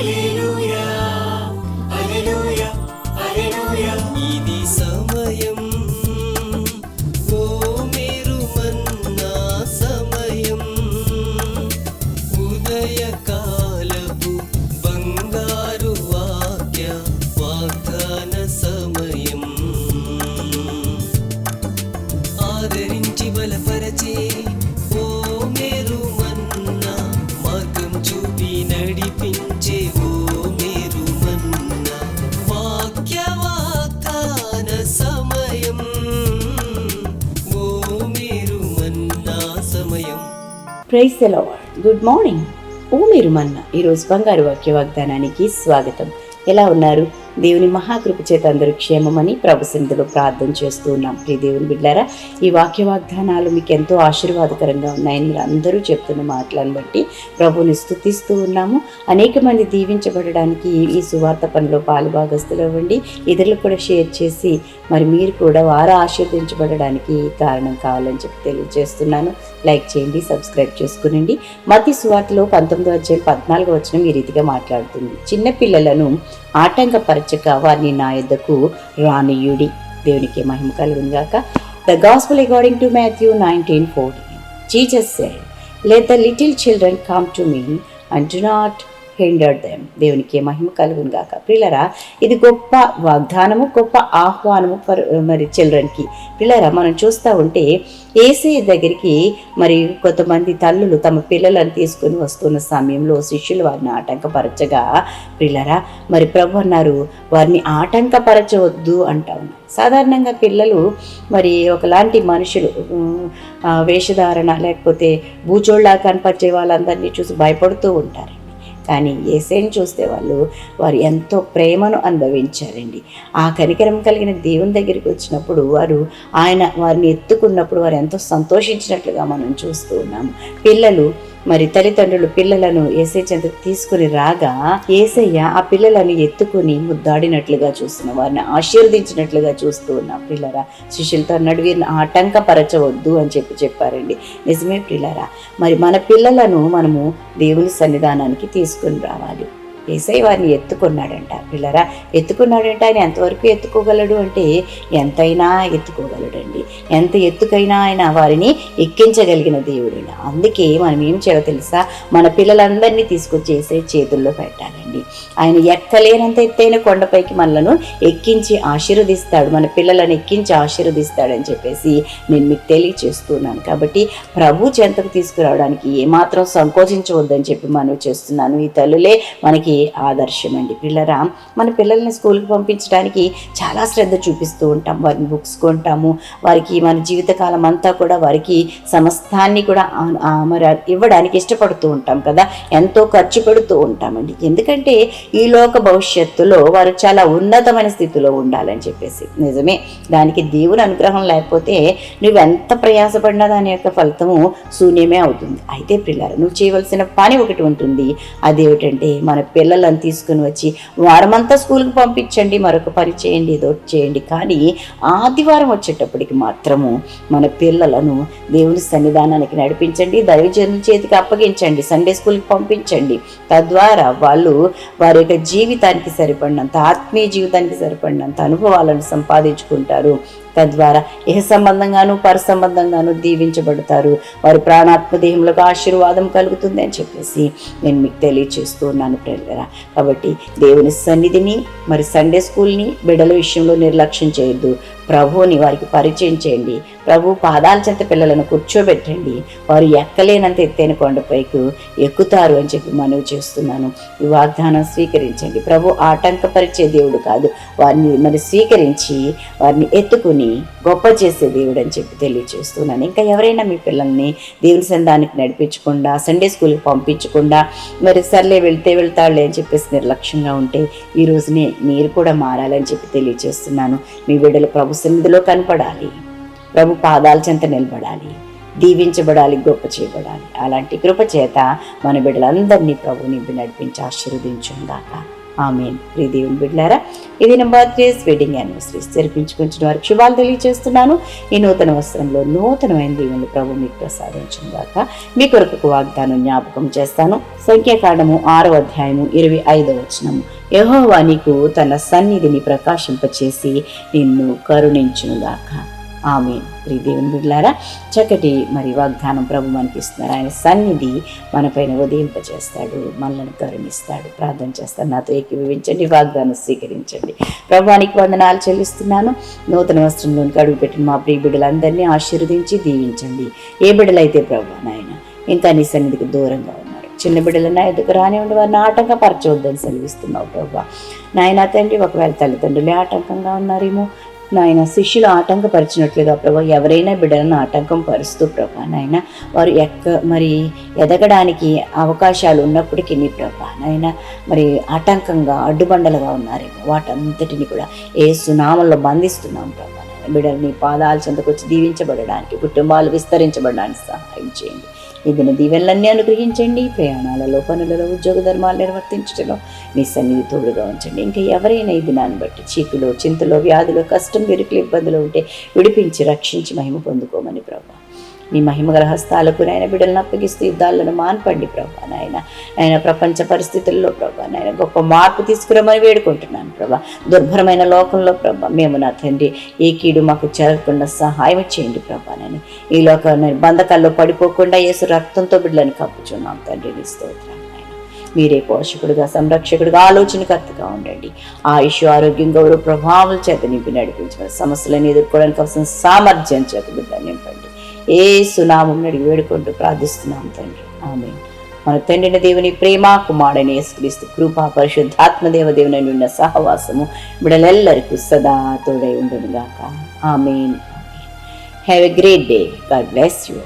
ఇది praise the good morning. ఓ మీరు మన్న ఈరోజు బంగారు వాక్య వాగ్దానానికి స్వాగతం. ఎలా ఉన్నారు? దేవుని మహాకృప చేత అందరూ క్షేమమని ప్రభు ప్రార్థన చేస్తూ ఉన్నాం. ప్రియ దేవుని బిడ్డారా ఈ వాక్య వాగ్దానాలు మీకు ఎంతో ఆశీర్వాదకరంగా ఉన్నాయని మీరు అందరూ చెప్తున్న మాటలను బట్టి ప్రభుని స్థుతిస్తూ ఉన్నాము. అనేక మంది దీవించబడడానికి ఈ సువార్త పనిలో పాలుభాగస్తులు ఇవ్వండి ఇతరులకు కూడా షేర్ చేసి మరి మీరు కూడా వారు ఆశీర్వదించబడడానికి కారణం కావాలని చెప్పి తెలియజేస్తున్నాను. లైక్ చేయండి సబ్స్క్రైబ్ చేసుకునండి. మతి సువార్తలో పంతొమ్మిదో అధ్యాయం పద్నాలుగు వచ్చిన ఈ రీతిగా మాట్లాడుతుంది. చిన్నపిల్లలను ఆటంకపరచక వారిని నా యొద్దకు రానియుడి దేవునికి మహిమ కలుగును గాక the gospel according to Matthew nineteen fourteen Jesus said let the little children come to me and do not hinder them దేవునికి మహిమ కలుగును గాక. పిల్లరా ఇది గొప్ప వాగ్దానము గొప్ప ఆహ్వానము మరి చిల్డ్రన్కి. పిల్లరా మనం చూస్తూ ఉంటే ఏసీ దగ్గరికి మరి కొంతమంది తల్లులు తమ పిల్లలను తీసుకుని వస్తున్న సమయంలో శిష్యులు వారిని ఆటంకపరచగా పిల్లరా మరి ప్రభు అన్నారు వారిని ఆటంకపరచవద్దు అంటా ఉన్నారు. సాధారణంగా పిల్లలు మరి ఒకలాంటి మనుషులు వేషధారణ లేకపోతే భూచోళ్ళ కనపరిచే వాళ్ళందరినీ చూసి భయపడుతూ ఉంటారు. కానీ ఏసేని చూస్తే వాళ్ళు వారు ఎంతో ప్రేమను అనుభవించారండి. ఆ కనికరం కలిగిన దేవుని దగ్గరికి వచ్చినప్పుడు వారు ఆయన వారిని ఎత్తుకున్నప్పుడు వారు ఎంతో సంతోషించినట్లుగా మనం చూస్తూ ఉన్నాము పిల్లలు మరి తల్లిదండ్రులు పిల్లలను ఏసై చెంతకు తీసుకుని రాగా ఏసయ్య ఆ పిల్లలను ఎత్తుకుని ముద్దాడినట్లుగా చూస్తున్నాం వారిని ఆశీర్వదించినట్లుగా చూస్తూ ఉన్నాం. పిల్లరా శిష్యులతో అన్నాడు వీరిని ఆటంకపరచవద్దు అని చెప్పి చెప్పారండి. నిజమే పిల్లరా మరి మన పిల్లలను మనము దేవుని సన్నిధానానికి తీసుకుని రావాలి. ఏసై వారిని ఎత్తుకున్నాడంట. పిల్లరా ఎత్తుకున్నాడంటే ఆయన ఎంతవరకు ఎత్తుకోగలడు అంటే ఎంతైనా ఎత్తుకోగలడండి. ఎంత ఎత్తుకైనా ఆయన వారిని ఎక్కించగలిగిన దేవుడు అందుకే మనం ఏం చేయాలో తెలుసా? మన పిల్లలందరినీ తీసుకొచ్చి ఏసై చేతుల్లో పెట్టాలండి. ఆయన ఎక్కలేనంత ఎత్తైన కొండపైకి మనలను ఎక్కించి ఆశీర్వదిస్తాడు. మన పిల్లలను ఎక్కించి ఆశీర్వదిస్తాడని చెప్పేసి నేను మీకు తెలియచేస్తున్నాను. కాబట్టి ప్రభు చెంతకు తీసుకురావడానికి ఏమాత్రం సంకోచించవద్దని చెప్పి మనం చేస్తున్నాను. ఈ తల్లులే మనకి ఆదర్శం అండి. పిల్లరా మన పిల్లల్ని స్కూల్కి పంపించడానికి చాలా శ్రద్ధ చూపిస్తూ ఉంటాం. వారిని బుక్స్ కొంటాము. వారికి మన జీవితకాలం అంతా కూడా వారికి సమస్తాన్ని కూడా మరి ఇవ్వడానికి ఇష్టపడుతూ ఉంటాం కదా. ఎంతో ఖర్చు పెడుతూ ఉంటామండి ఎందుకంటే ఈ లోక భవిష్యత్తులో వారు చాలా ఉన్నతమైన స్థితిలో ఉండాలని చెప్పేసి. నిజమే. దానికి దేవుని అనుగ్రహం లేకపోతే నువ్వు ఎంత ప్రయాసపడినా దాని యొక్క ఫలితము శూన్యమే అవుతుంది. అయితే పిల్లలు నువ్వు చేయవలసిన పని ఒకటి ఉంటుంది. అదేమిటంటే మన పిల్లలను తీసుకుని వచ్చి వారమంతా స్కూల్కి పంపించండి మరొక పని చేయండి ఏదో చేయండి. కానీ ఆదివారం వచ్చేటప్పటికి మాత్రము మన పిల్లలను దేవుని సన్నిధానానికి నడిపించండి దైవజనుల చేతికి అప్పగించండి సండే స్కూల్కి పంపించండి. తద్వారా వాళ్ళు వారి యొక్క జీవితానికి సరిపడినంత ఆత్మీయ జీవితానికి సరిపడినంత అనుభవాలను సంపాదించుకుంటారు. తద్వారా ఇహ సంబంధంగాను పర సంబంధంగాను దీవించబడతారు. వారి ప్రాణాత్మ దేహములకు ఆశీర్వాదం కలుగుతుంది అని చెప్పేసి నేను మీకు తెలియచేస్తూ ఉన్నాను ప్రేరరా కాబట్టి దేవుని సన్నిధిని మరి సండే స్కూల్ని బిడ్డల విషయంలో నిర్లక్ష్యం చేయొద్దు. ప్రభువుని వారికి పరిచయం చేయండి. ప్రభు పాదాల చెంత పిల్లలను కూర్చోబెట్టండి. వారు ఎక్కలేనంత ఎత్తైన కొండపైకి ఎక్కుతారు అని చెప్పి మనవి చేస్తున్నాను. ఈ వాగ్దానం స్వీకరించండి. ప్రభు ఆటంకపరిచే దేవుడు కాదు. వారిని మరి స్వీకరించి వారిని ఎత్తుకుని గొప్ప చేసే దేవుడు అని చెప్పి తెలియజేస్తున్నాను ఇంకా ఎవరైనా మీ పిల్లల్ని దేవుని సందానికి నడిపించకుండా సండే స్కూల్కి పంపించకుండా మరి సర్లే వెళ్తే వెళ్తాడులే అని చెప్పేసి నిర్లక్ష్యంగా ఉంటే ఈ రోజునే మీరు కూడా మారాలని చెప్పి తెలియజేస్తున్నాను మీ బిడ్డలు ప్రభు సన్నిధిలో కనపడాలి. ప్రభు పాదాల చెంత నిలబడాలి. దీవించబడాలి గొప్ప చేయబడాలి. అలాంటి కృప చేత మన బిడ్డలందరినీ ప్రభు నింపి నడిపించి ఆశీర్వదించుందాక ఆమెన్. ప్రియ దేవుని బిడ్డారా ఇది నెంబర్ బర్త్డేస్ వెడ్డింగ్ యానివర్సరీస్ జరిపించుకుంటున్న వారికి శుభాలు తెలియజేస్తున్నాను ఈ నూతన వస్త్రంలో నూతనమైన దీవెనలు ప్రభు మీకు ప్రసాదించిన దాకా మీ కొరకు వాగ్దానం జ్ఞాపకం చేస్తాను. సంఖ్యాకాండము ఆరో అధ్యాయము ఇరవై ఐదో వచనము. యహోవా నీకు తన సన్నిధిని ప్రకాశింపచేసి నిన్ను కరుణించునుగాక ఆమె ప్రియ దేవుని బిడ్లారా చక్కటి మరి వాగ్దానం ప్రభు మనకి ఇస్తున్నారు. ఆయన సన్నిధి మనపైన ఉదయింపజేస్తాడు మనల్ని కరుణిస్తాడు ప్రార్థన చేస్తాడు. నాతో ఏకీభవించండి వాగ్దానం స్వీకరించండి. ప్రభానికి వందనాలు చెల్లిస్తున్నాను. నూతన వస్త్రంలోనికి అడుగుపెట్టిన మా ప్రియ బిడ్డలందరినీ ఆశీర్వదించి దీవించండి. ఏ బిడ్డలైతే ప్రభు నాయన ఇంత నీ సన్నిధికి దూరంగా ఉన్నారు. చిన్న బిడ్డలు నా ఎదుగు రానివ్వండి వారిని ఆటంకపరచవద్దని సెలవిస్తున్నావు ప్రభు. నాయన తండ్రి ఒకవేళ తల్లిదండ్రులే ఆటంకంగా ఉన్నారేమో నాయన శిష్యులు ఆటంకపరిచినట్లుగా ప్రభా ఎవరైనా బిడ్డలను ఆటంకం పరుస్తూ ప్రభా నాయన వారు ఎక్క మరి ఎదగడానికి అవకాశాలు ఉన్నప్పటికీ నీ ప్రభా నాయన మరి ఆటంకంగా అడ్డుబండలుగా ఉన్నారేమో వాటంతటిని కూడా ఏ సునామంలో బంధిస్తున్నాం ప్రభా. నాయన బిడ్డలు నీ పాదాల దీవించబడడానికి కుటుంబాలు విస్తరించబడడానికి సహాయం చేయండి. ఇదిన దీవెనలన్నీ అనుగ్రహించండి. ప్రయాణాలలో పనులలో ఉద్యోగ ధర్మాలు నిర్వర్తించడంలో మీ సన్నిధి తోడుగా ఉంచండి. ఇంకా ఎవరైనా ఈ దినాన్ని బట్టి చీకులో చింతలో వ్యాధులు కష్టం విరుకులు ఇబ్బందులు ఉంటే విడిపించి రక్షించి మహిమ పొందుకోమని ప్రభావం మీ మహిమగల హస్తాలకు నాయన బిడ్డలను అప్పగిస్తూ యుద్ధాలను మాన్పండి ప్రభా నాయన. ఆయన ప్రపంచ పరిస్థితుల్లో ప్రభా నాయన గొప్ప మార్పు తీసుకురమని వేడుకుంటున్నాను ప్రభా. దుర్భరమైన లోకంలో ప్రభా మేము నా తండ్రి ఏ కీడు మాకు జరగకుండా సహాయం చేయండి ప్రభా నేను ఈ లోక బంధకాల్లో పడిపోకుండా యేసు రక్తంతో బిడ్డలను కప్పుచున్నాం తండ్రి నీ స్తోత్రం మీరే పోషకుడుగా సంరక్షకుడుగా ఆలోచనకర్తగా ఉండండి. ఆయుష్ ఆరోగ్యం గౌరవ ప్రభావం చేత నింపి నడిపించమని సమస్యలను ఎదుర్కోవడానికి అవసరం సామర్థ్యం చేత బిడ్డ నింపండి. ఏ సునామం అడిగి వేడుకుంటూ ప్రార్థిస్తున్నాం తండ్రి. ఆమె మన తండ్రిని దేవుని ప్రేమ కుమారుడని యేసుక్రీస్తు కృపా పరిశుద్ధాత్మదేవ దేవదేవుని ఉన్న సహవాసము బిడలెల్లరికూ సదా తోడై ఉండునుగాక. Amen. Have a great day God bless you